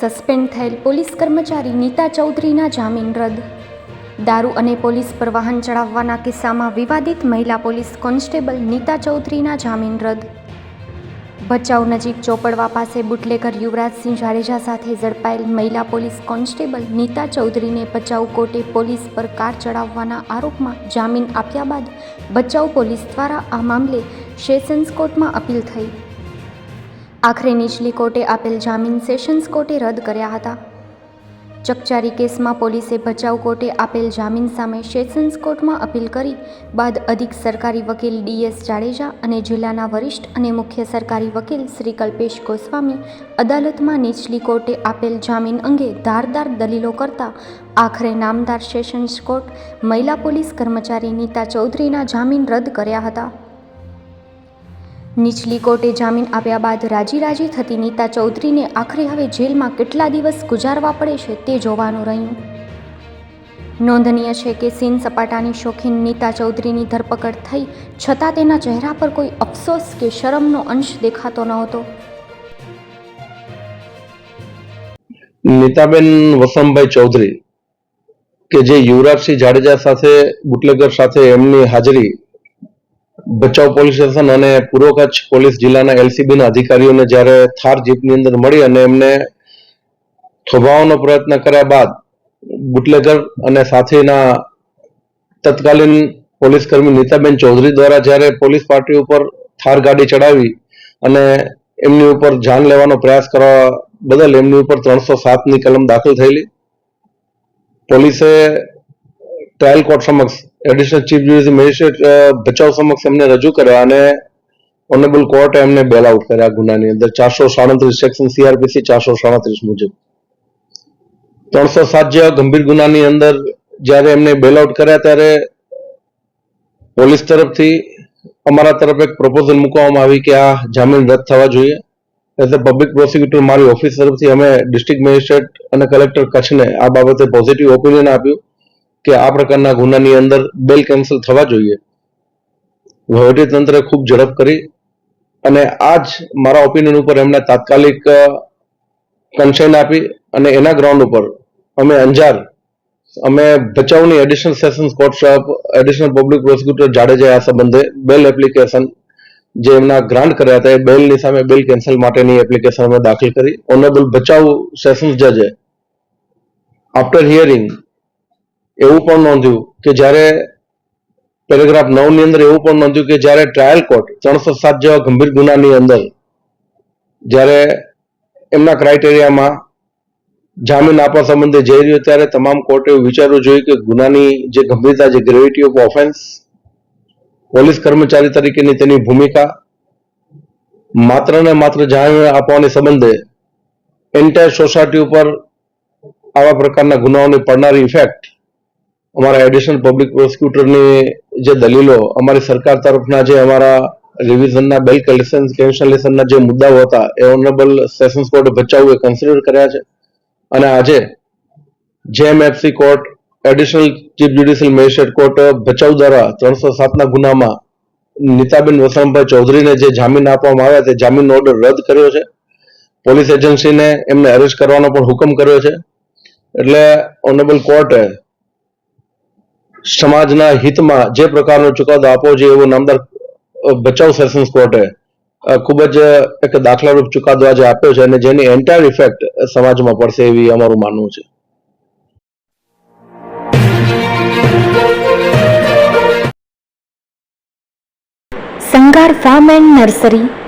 Suspend થયેલ police કર્મચારી નીતા ચૌધરીના જામીન રદ. દારૂ અને પોલીસ પર વાહન ચડાવવાના કિસ્સામાં વિવાદિત મહિલા પોલીસ કોન્સ્ટેબલ નીતા ચૌધરીના જામીન રદ. ભચાઉ નજીક ચોપડવા પાસે બુટલેકર યુવરાજસિંહ જાડેજા સાથે ઝડપાયેલ મહિલા પોલીસ કોન્સ્ટેબલ નીતા ચૌધરીને ભચાઉ કોર્ટે પોલીસ પર કાર ચડાવવાના આરોપમાં જામીન આપ્યા બાદ ભચાઉ પોલીસ દ્વારા આ મામલે સેશન્સ કોર્ટમાં અપીલ થઈ. આખરે નીચલી કોર્ટે આપેલ જામીન સેશન્સ કોર્ટે રદ કર્યા હતા. ચકચારી કેસમાં પોલીસે ભચાઉ કોર્ટે આપેલ જામીન સામે સેશન્સ કોર્ટમાં અપીલ કરી, બાદ અધિક સરકારી વકીલ ડીએસ જાડેજા અને જિલ્લાના વરિષ્ઠ અને મુખ્ય સરકારી વકીલ શ્રી કલ્પેશ ગોસ્વામી અદાલતમાં નીચલી કોર્ટે આપેલ જામીન અંગે ધારદાર દલીલો કરતા આખરે નામદાર સેશન્સ કોર્ટ, મહિલા પોલીસ કર્મચારી નીતા ચૌધરીના જામીન રદ કર્યા હતા. નીચલી કોર્ટે જામીન આપ્યા બાદ રાજી રાજી થતી નીતા ચૌધરીને આખરે હવે જેલમાં કેટલા દિવસ ગુજારવા પડે છે તે જોવાનું રહ્યું. નોંધનીય છે કે સીન સપાટાની શોખીન નીતા ચૌધરીની ધરપકડ થઈ, છતાં તેના ચહેરા પર કોઈ અફસોસ કે શરમનો અંશ દેખાતો ન હતો. નીતાબેન વસમભાઈ ચૌધરી, કે જે યુવરાજસિંહ જાડેજા સાથે, બુટલેગર સાથે એમની હાજરી ભચાઉ પોલીસ સ્ટેશન અને પૂર્વ કચ્છ પોલીસ જિલ્લાના એલસીબીના અધિકારીઓને જ્યારે થાર જીપની અંદર મળી અને એમને થોભાવવાનો પ્રયત્ન કર્યા બાદ બુટલેગર અને સાથેના તત્કાલીન પોલીસ કર્મી નીતાબેન ચૌધરી દ્વારા જ્યારે પોલીસ પાર્ટી ઉપર થાર ગાડી ચડાવી અને એમની ઉપર જાન લેવાનો પ્રયાસ કરવા બદલ એમની ઉપર ત્રણસો સાતની કલમ દાખલ થયેલી, પોલીસે ટ્રાયલ કોર્ટ સમક્ષ additional chief judicial magistrate Bhachau સમક્ષ એમને રજૂ કર્યા અને ઓનેબલ કોર્ટે એમને બેલ આઉટ કર્યા ગુનાની અંદર ચારસો સાડત્રીસ સેક્શન સીઆરપીસી ચારસો સાડત્રીસ મુજબ. ત્રણસો સાત જેવા ગંભીર ગુનાની અંદર જ્યારે એમને બેલ આઉટ કર્યા ત્યારે પોલીસ તરફથી અમારા તરફ એક પ્રપોઝલ મૂકવામાં આવી કે આ જામીન રદ થવા જોઈએ. એઝ અ પબ્લિક પ્રોસિક્યુટર મારી ઓફિસ તરફથી અમે ડિસ્ટ્રિક્ટ મેજિસ્ટ્રેટ અને કલેક્ટર કચ્છને આ બાબતે પોઝિટિવ ઓપિનિયન આપ્યું. કે આ પ્રકારના ગુનાની અંદર બેલ કેન્સલ થવા જોઈએ. વહીવટી તંત્રે ખૂબ ઝડપ કરી અને આ જ મારા ઓપિનિયન ઉપર એમણે તાત્કાલિક કન્સેન્ટ આપી અને એના ગ્રાઉન્ડ ઉપર અમે અંજાર, અમે ભચાઉની additional sessions court additional public prosecutor Jadeja આ સંબંધે બેલ એપ્લિકેશન જે એમના ગ્રાન્ટ કર્યા હતા એ બેલની સામે બેલ કેન્સલ માટેની એપ્લિકેશન અમે દાખલ કરી. ઓનરેબલ ભચાઉ સેશન્સ જજે આફ્ટર હિયરિંગ એવું પણ નોંધ્યું કે જ્યારે પેરેગ્રાફ નવની અંદર એવું પણ નોંધ્યું કે જ્યારે ટ્રાયલ કોર્ટ ત્રણસો સાત જેવા ગંભીર ગુનાની અંદર જ્યારે એમના ક્રાઇટેરિયામાં જામીન આપવા સંબંધે જઈ રહ્યો ત્યારે તમામ કોર્ટે વિચારવું જોઈએ કે ગુનાની જે ગંભીરતા, જે ગ્રેવિટી ઓફ ઓફેન્સ પોલીસ કર્મચારી તરીકેની તેની ભૂમિકા માત્ર ને માત્ર જામીન આપવાની સંબંધે એન્ટાયર સોસાયટી ઉપર આવા પ્રકારના ગુનાઓની પડનારી ઇફેક્ટ અમારા એડિશનલ પબ્લિક પ્રોસિક્યુટરની જે દલીલો, અમારી સરકાર તરફના જે અમારા રિવિઝનના બેલ કેન્સલેશનના જે મુદ્દાઓ હતા, એ ઓનરેબલ સેશન્સ કોર્ટે ભચાઉએ કન્સિડર કર્યા છે. અને આજે JMFC court additional chief judicial magistrate court Bhachau દ્વારા ત્રણસો સાતના ગુનામાં નીતાબેન વસણભાઈ ચૌધરીને જે જામીન આપવામાં આવ્યા તે જામીનનો ઓર્ડર રદ કર્યો છે. પોલીસ એજન્સીને એમને અરેસ્ટ કરવાનો પણ હુકમ કર્યો છે. એટલે ઓનરેબલ કોર્ટે સમાજના હિતમાં જે પ્રકારનો ચુકાદો આપવો જોઈએ એવો નામદાર ભચાઉ સેશન્સ કોર્ટે ખૂબ જ એક દાખલારૂપ ચુકાદો આજે આપ્યો છે અને જેની એન્ટાયર ઇફેક્ટ સમાજમાં પડશે એવી અમારું માનવું છે. Sangar farm and nursery